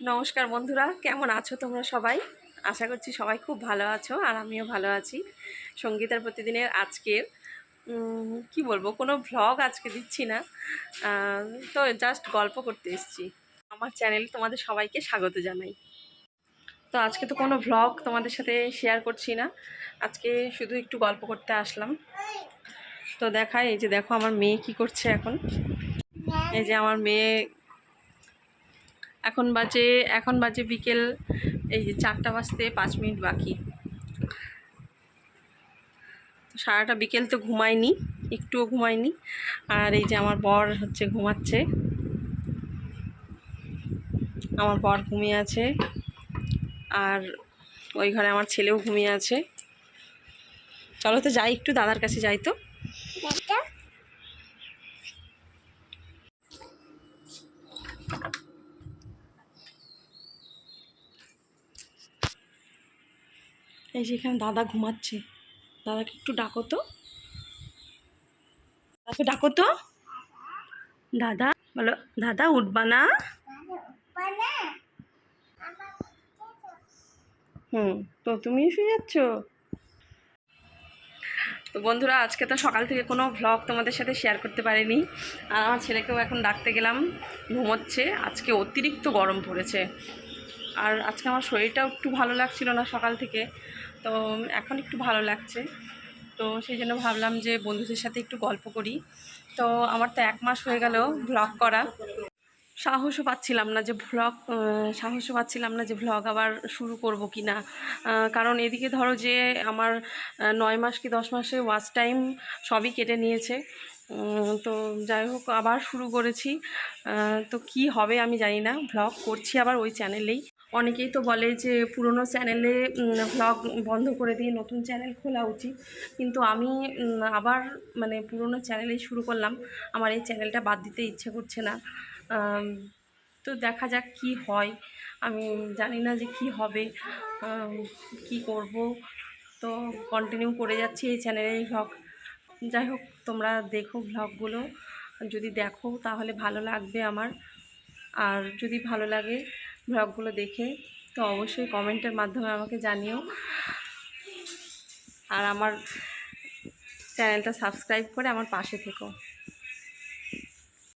নমস্কার বন্ধুরা, কেমন আছো তোমরা সবাই? আশা করছি সবাই খুব ভালো আছো আর আমিও ভালো আছি। সঙ্গীতার প্রতিদিনের আজকের কি বলব, কোনো ভ্লগ আজকে দিচ্ছি না। তো জাস্ট গল্প করতে এসেছি। আমার চ্যানেল তোমাদের সবাইকে স্বাগত জানাই। তো আজকে তো কোনো ভ্লগ তোমাদের সাথে শেয়ার করছি না। আজকে শুধু একটু গল্প করতে আসলাম। তো দেখায় এই যে দেখো আমার মেয়ে কি করছে এখন। এই যে আমার মেয়ে এখন বাজে এখন বাজে বিকেল, এই যে চারটা বাজতে পাঁচ মিনিট বাকি। সারাটা বিকেল তো ঘুমায়নি, একটুও ঘুমায়নি। আর এই যে আমার বর হচ্ছে ঘুমাচ্ছে। আমার বর ঘুমিয়ে আছে। আর ওই ঘরে আমার ছেলেও ঘুমিয়ে আছে। চলো তো যাই, একটু দাদার কাছে যাই তো। এই যে এখানে দাদা ঘুমাচ্ছে। দাদাকে একটু ডাকো তো। দাদাকে ডাকো তো। দাদা, বলো, দাদা উঠবা না? হুম, তো তুমি শুয়ে যাচ্ছ? তো বন্ধুরা, আজকে তো সকাল থেকে কোনো ভ্লগ তোমাদের সাথে শেয়ার করতে পারিনি। আর আমার ছেলেকেও এখন ডাকতে গেলাম, ঘুমোচ্ছে। আজকে অতিরিক্ত গরম পড়েছে। আর আজকে আমার শরীরটাও একটু ভালো লাগছিল না সকাল থেকে। তো এখন একটু ভালো লাগছে। তো সেই জন্য ভাবলাম যে বন্ধুদের সাথে একটু গল্প করি। তো আমার তো এক মাস হয়ে গেল ভ্লগ করা। সাহসও পাচ্ছিলাম না যে ভ্লগ সাহসও পাচ্ছিলাম না যে ভ্লগ আবার শুরু করব কি না কারণ এদিকে ধরো যে আমার নয় মাস কি দশ মাসে ওয়াচ টাইম সবই কেটে নিয়েছে। তো যাই হোক, আবার শুরু করেছি। তো কি হবে আমি জানি না। ভ্লগ করছি আবার ওই চ্যানেলেই অনেকেই তো বলে যে পুরনো চ্যানেলে ভ্লগ বন্ধ করে দিয়ে নতুন চ্যানেল খোলা উচিত। কিন্তু আমি আবার মানে পুরনো চ্যানেলেই শুরু করলাম। আমার এই চ্যানেলটা বাদ দিতে ইচ্ছে করছে না। তো দেখা যাক কি হয়। আমি জানি না যে কি হবে। কি করব? তো কন্টিনিউ করে যাচ্ছি এই চ্যানেলেই ভ্লগ যাই হোক, তোমরা দেখো ভ্লগগুলো যদি দেখো, তাহলে ভালো লাগবে আমার। আর যদি ভালো লাগে ভ্লগগুলো দেখে, তো অবশ্যই কমেন্টের মাধ্যমে আমাকে জানিও। আর আমার চ্যানেলটা সাবস্ক্রাইব করে আমার পাশে থেকো।